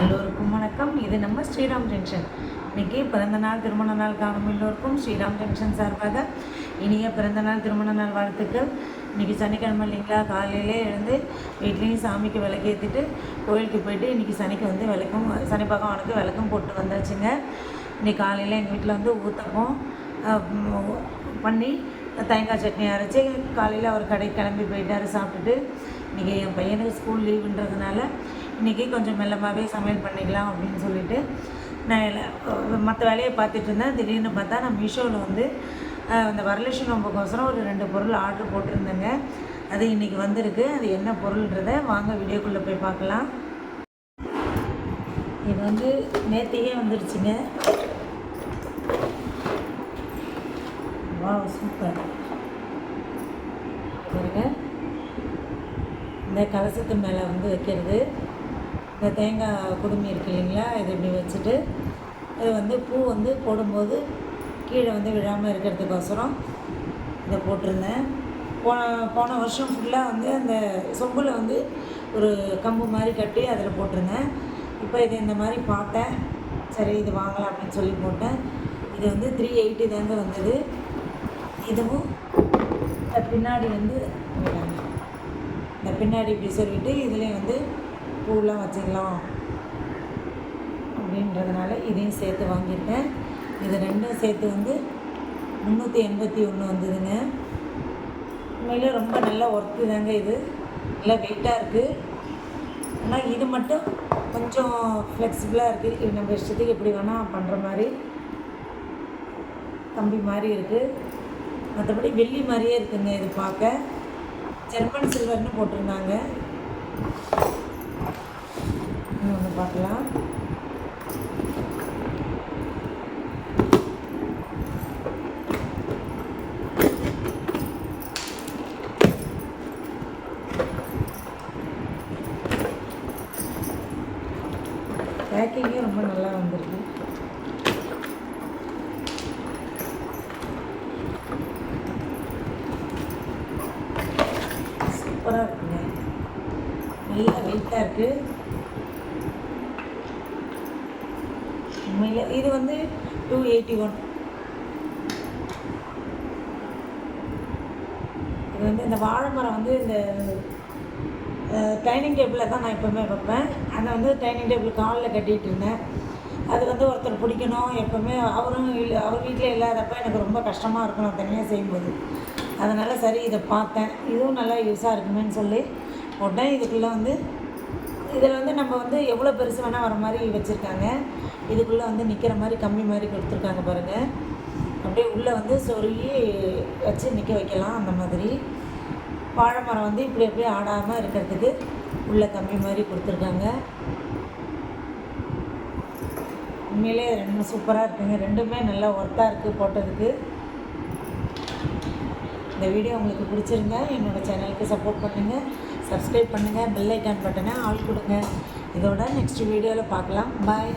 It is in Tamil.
எல்லோருக்கும் வணக்கம். இது நம்ம ஸ்ரீராம் ஜங்ஷன். இன்னைக்கு பிறந்த நாள் திருமண நாள் காணும் எல்லோருக்கும் ஸ்ரீராம் ஜங்ஷன் சார்பாக இனிய பிறந்த நாள் திருமண நாள் வாழ்த்துக்கள். இன்றைக்கி சனிக்கிழமை இல்லைங்களா? காலையிலே எழுந்து வீட்லேயும் சாமிக்கு விளக்கேற்றிட்டு கோயிலுக்கு போயிட்டு இன்றைக்கி சனிக்கு வந்து விளக்கும் சனி பகவானுக்கு விளக்கும் போட்டு வந்தாச்சுங்க. இன்னைக்கு காலையில் எங்கள் வீட்டில் வந்து ஊத்தப்பம் பண்ணி தேங்காய் சட்னி அரைச்சி காலையில் அவர் கடைக்கு கிளம்பி போயிட்டார் சாப்பிட்டுட்டு. இன்றைக்கி என் பையனுக்கு ஸ்கூல் லீவுன்றதுனால இன்றைக்கி கொஞ்சம் மெல்லமாகவே சமையல் பண்ணிக்கலாம் அப்படின்னு சொல்லிட்டு நான் மற்ற வேலையை பார்த்துட்டு இருந்தேன். திடீர்னு பார்த்தா நான் மீஷோவில் வந்து அந்த இந்த வரலட்சுமி நோம்புக்கோசரம் ஒரு ரெண்டு பொருள் ஆர்டர் போட்டிருந்தேங்க. அது இன்றைக்கி வந்திருக்கு. அது என்ன பொருள்ன்றதை வாங்க வீடியோக்குள்ளே போய் பார்க்கலாம். இது வந்து நேற்றையே வந்துடுச்சுங்க வா சூப்பர். பாருங்க. இந்த கலசத்து மேலே வந்து வைக்கிறது. இந்த தேங்காய் குடுமி இருக்கு இல்லைங்களா இது இப்படி வச்சுட்டு இது வந்து பூ வந்து போடும்போது கீழே வந்து விழாமல் இருக்கிறதுக்கோசரம் இதை போட்டிருந்தேன். போன போன வருஷம் ஃபுல்லாக வந்து அந்த சொம்பில் வந்து ஒரு கம்பு மாதிரி கட்டி அதில் போட்டிருந்தேன். இப்போ இது இந்த மாதிரி பார்த்தேன். சரி இது வாங்கலாம் அப்படின்னு சொல்லி போட்டேன். இது வந்து த்ரீ எயிட்டி தாங்க வந்தது. இதுவும் இந்த பின்னாடி வந்து இந்த பின்னாடி இப்படி சொல்லிட்டு இதுலேயும் வந்து பூலாம் வச்சுக்கலாம் அப்படின்றதுனால இதையும் சேர்த்து வாங்கியிருக்கேன். இது ரெண்டும் சேர்த்து வந்து முந்நூற்றி எண்பத்தி ஒன்று வந்ததுங்க. உண்மையிலே ரொம்ப நல்ல ஒர்க்கு தாங்க இது. நல்லா வெயிட்டாக இருக்குது ஆனால் இது மட்டும் கொஞ்சம் ஃப்ளெக்சிபிளாக இருக்குது இது நம்ம இஷ்டத்துக்கு எப்படி வேணால் பண்ணுற மாதிரி. கம்பி மாதிரி இருக்குது மற்றபடி வெள்ளி மாதிரியே இருக்குதுங்க இது பார்க்க. ஜெர்மன் சில்வர்னு போட்டிருந்தாங்க. வந்து பார்க்கலாம். பேக்கிங்கே ரொம்ப நல்லா வந்திருக்கு. சூப்பராக இருக்குங்க. நல்லா வெயிட்டாக இருக்குது உண்மையில் இது வந்து டூ எயிட்டி ஒன் இது வந்து இந்த வாழை மரம் வந்து இந்த டைனிங் டேபிளில் தான் நான் எப்போவுமே வைப்பேன். அதை வந்து டைனிங் டேபிள் காலில் கட்டிகிட்டு இருந்தேன். அது வந்து ஒருத்தர் பிடிக்கணும் எப்போவுமே. அவரும் இல்லை அவர் வீட்டில் இல்லாதப்ப எனக்கு ரொம்ப கஷ்டமாக இருக்கும் நான் தனியாக செய்யும்போது. அதனால் சரி இதை பார்த்தேன். இதுவும் நல்லா யூஸாக இருக்குமேன்னு சொல்லி உடனே இதுக்குள்ளே வந்து இதில் வந்து நம்ம வந்து எவ்வளோ பெருசு வேணால் வர மாதிரி வச்சுருக்காங்க. இதுக்குள்ளே வந்து நிற்கிற மாதிரி கம்மி மாதிரி கொடுத்துருக்காங்க பாருங்கள் அப்படியே உள்ளே வந்து சொருகி வச்சு நிற்க வைக்கலாம் அந்த மாதிரி. வாழை மரம் வந்து இப்படி அப்படியே ஆடாமல் இருக்கிறதுக்கு உள்ளே கம்மி மாதிரி கொடுத்துருக்காங்க. உண்மையிலே ரெண்டு சூப்பராக இருக்குங்க. ரெண்டுமே நல்லா ஒர்த்தாக இருக்குது போட்டதுக்கு. இந்த வீடியோ உங்களுக்கு பிடிச்சிருந்தா என்னோடய சேனலுக்கு சப்போர்ட் பண்ணுங்கள் சப்ஸ்கிரைப் பண்ணுங்கள் பெல் ஐக்கான் பட்டனை ஆள் கொடுங்க. இதோட நெக்ஸ்ட் வீடியோவில் பார்க்கலாம். பாய்